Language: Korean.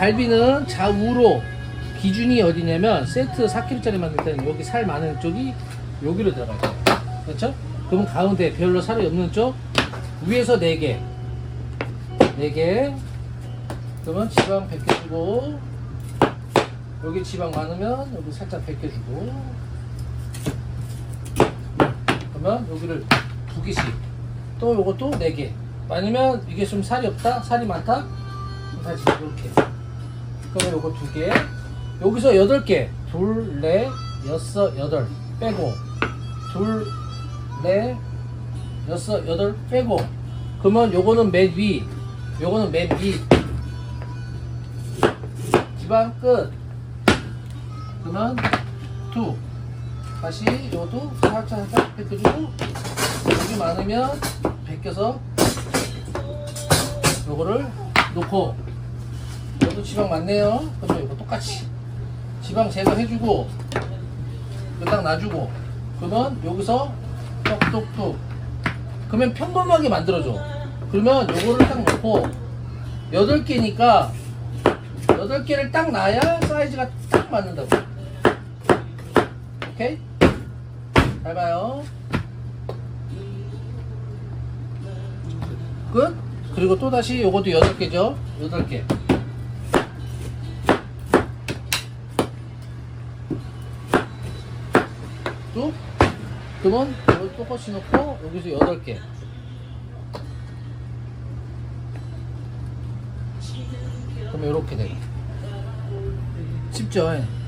갈비는 좌우로 기준이 어디냐면 세트 4kg짜리 만들 때는 여기 살 많은 쪽이 여기로 들어가죠. 그렇죠? 그럼 가운데 별로 살이 없는 쪽 위에서 4개. 4개. 그러면 지방 100개 주고 여기 지방 많으면 여기 살짝 100개 주고. 그러면 여기를 두 개씩. 또 요것도 4개. 아니면 이게 좀 살이 없다? 살이 많다? 다시 이렇게 그러면 요거 두 개. 여기서 8개. 둘, 넷, 여섯, 여덟. 빼고. 둘, 넷, 여섯, 여덟 빼고. 그러면 요거는 맨 위, 요거는 맨 위. 지방 끝. 그러면 투. 다시 요것도 살짝 살짝 벗겨주고 여기 많으면 벗겨서 요거를 놓고 요것도 지방 많네요. 그러면 요거 똑같이. 지방 제거해주고 이거 딱 놔주고 그러면 여기서 톡톡톡 그러면 평범하게 만들어줘. 그러면 요거를 딱 넣고 8개니까 8개를 딱 놔야 사이즈가 딱 맞는다고. 오케이? 잘 봐요. 끝? 그리고 또 다시 요것도 8개죠? 8개 쭉 그러면 이걸 똑같이 넣고 여기서 8개 그럼 이렇게 돼 쉽죠? 예.